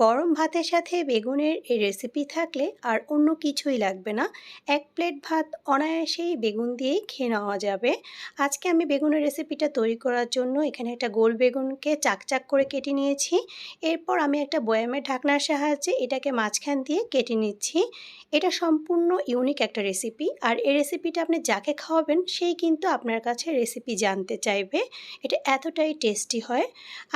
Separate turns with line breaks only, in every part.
গরম ভাতের সাথে বেগুনের এই রেসিপি থাকলে আর অন্য কিছুই লাগবে না। এক প্লেট ভাত অনায়াসেই বেগুন দিয়েই খেয়ে নেওয়া যাবে। আজকে আমি বেগুনের রেসিপিটা তৈরি করার জন্য এখানে একটা গোল বেগুনকে চাকচাক করে কেটে নিয়েছি। এরপর আমি একটা বয়ামের ঢাকনার সাহায্যে এটাকে মাঝখান দিয়ে কেটে নিচ্ছি। এটা সম্পূর্ণ ইউনিক একটা রেসিপি আর এই রেসিপিটা আপনি যাকে খাওয়াবেন সেই কিন্তু আপনার কাছে রেসিপি জানতে চাইবে। এটা এতটাই টেস্টি হয়।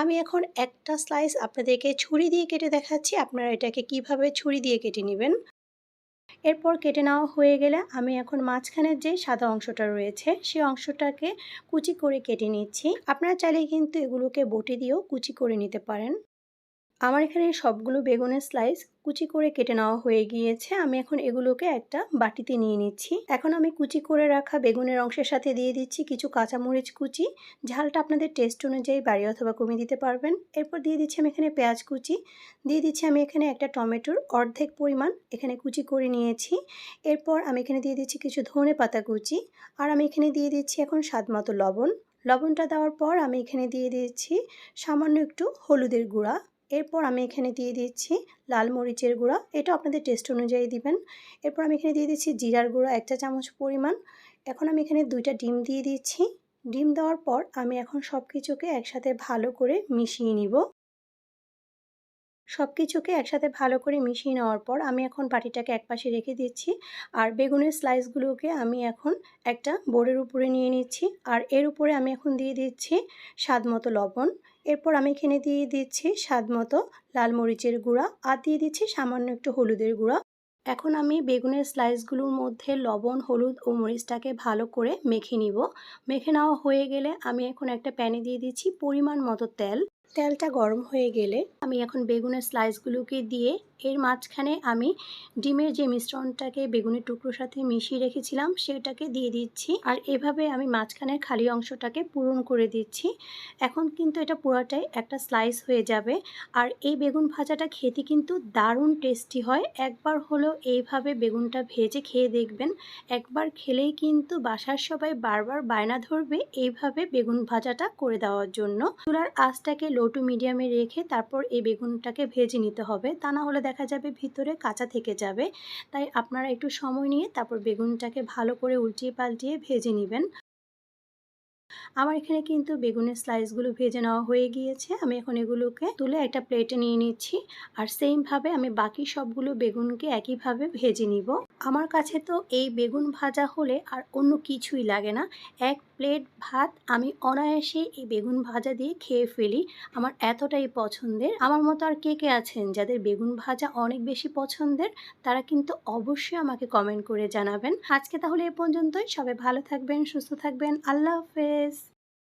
আমি এখন একটা স্লাইস আপনাদেরকে ছুরি দিয়ে কেটে দেখাচ্ছি, আপনারা এটাকে কীভাবে ছুরি দিয়ে কেটে নেবেন। এরপর কেটে নেওয়া হয়ে গেলে আমি এখন মাঝখানের যে সাদা অংশটা রয়েছে সেই অংশটাকে কুচি করে কেটে নিচ্ছি। আপনারা চাইলে কিন্তু এগুলোকে বটি দিয়েও কুচি করে নিতে পারেন। আমার এখানে সবগুলো বেগুনের স্লাইস কুচি করে কেটে নেওয়া হয়ে গিয়েছে। আমি এখন এগুলোকে একটা বাটিতে নিয়ে নিচ্ছি। এখন আমি কুচি করে রাখা বেগুনের অংশের সাথে দিয়ে দিচ্ছি কিছু কাঁচামরিচ কুচি। ঝালটা আপনাদের টেস্ট অনুযায়ী বাড়ি অথবা কমিয়ে দিতে পারবেন। এরপর দিয়ে দিচ্ছি আমি এখানে পেঁয়াজ কুচি। দিয়ে দিচ্ছি আমি এখানে একটা টমেটোর অর্ধেক পরিমাণ এখানে কুচি করে নিয়েছি। এরপর আমি এখানে দিয়ে দিচ্ছি কিছু ধনে পাতা কুচি। আর আমি এখানে দিয়ে দিচ্ছি এখন স্বাদ মতো লবণ। লবণটা দেওয়ার পর আমি এখানে দিয়ে দিচ্ছি সামান্য একটু হলুদের গুঁড়া। এরপর আমি এখানে দিয়ে দিচ্ছি লাল মরিচের গুঁড়া, এটা আপনাদের টেস্ট অনুযায়ী দিবেন। এরপর আমি এখানে দিয়ে দিচ্ছি জিরার গুঁড়া একটা চামচ পরিমাণ। এখন আমি এখানে দুইটা ডিম দিয়ে দিচ্ছি। ডিম দেওয়ার পর আমি এখন সব কিছুকে একসাথে ভালো করে মিশিয়ে নিব। সব কিছুকে একসাথে ভালো করে মিশিয়ে নেওয়ার পর আমি এখন বাটিটাকে একপাশে রেখে দিচ্ছি। আর বেগুনের স্লাইসগুলোকে আমি এখন একটা বোর্ডের উপরে নিয়ে নিচ্ছি। আর এর উপরে আমি এখন দিয়ে দিচ্ছি স্বাদ মতো লবণ। এরপর আমি এখানে দিয়ে দিচ্ছি স্বাদ মতো লাল মরিচের গুঁড়া। আর দিয়ে দিচ্ছি সামান্য একটু হলুদের গুঁড়া। এখন আমি বেগুনের স্লাইসগুলোর মধ্যে লবণ, হলুদ ও মরিচটাকে ভালো করে মেখে নিব। মেখে নেওয়া হয়ে গেলে আমি এখন একটা প্যানে দিয়ে দিচ্ছি পরিমাণ মতো তেল। তেলটা গরম হয়ে গেলে আমি এখন বেগুনের স্লাইসগুলোকে দিয়ে এর মাঝখানে আমি ডিমের যে মিশ্রণটাকে বেগুনের টুকরোর সাথে মিশিয়ে রেখেছিলাম, সেটাকে দিয়ে দিচ্ছি। আর এভাবে আমি মাঝখানের খালি অংশটাকে পূরণ করে দিচ্ছি। এখন কিন্তু এটা পুরোটাই একটা স্লাইস হয়ে যাবে। আর এই বেগুন ভাজাটা খেতে কিন্তু দারুণ টেস্টি হয়। একবার হলো এইভাবে বেগুনটা ভেজে খেয়ে দেখবেন। একবার খেলেই কিন্তু বাসার সবাই বারবার বায়না ধরবে এইভাবে বেগুন ভাজাটা করে দেওয়ার জন্য। চুলার আঁচটাকে লো টু মিডিয়ামে রেখে তারপর এই বেগুনটাকে ভেজে নিতে হবে। তা না হলে দেখা যাবে ভিতরে কাঁচা থেকে যাবে। তাই আপনারা একটু সময় নিয়ে তারপর বেগুনটাকে ভালো করে উল্টিয়ে পাল্টিয়ে ভেজে নেবেন। আমার এখানে কিন্তু বেগুনের স্লাইসগুলো ভেজে নেওয়া হয়ে গিয়েছে। আমি এখন এগুলোকে তুলে একটা প্লেটে নিয়ে নিচ্ছি আর সেমভাবে আমি বাকি সবগুলো বেগুনকে একইভাবে ভেজে নিব। আমার কাছে তো এই বেগুন ভাজা হলে আর অন্য কিছুই লাগে না। এক প্লেট ভাত আমি অনায়াসে এই বেগুন ভাজা দিয়ে খেয়ে ফেলি। আমার এতটাই পছন্দের। আমার মতো আর কে কে আছেন যাদের বেগুন ভাজা অনেক বেশি পছন্দের? তারা কিন্তু অবশ্যই আমাকে কমেন্ট করে জানাবেন। আজকে তাহলে এ পর্যন্তই। সবাই ভালো থাকবেন, সুস্থ থাকবেন। আল্লাহ হাফেজ। is.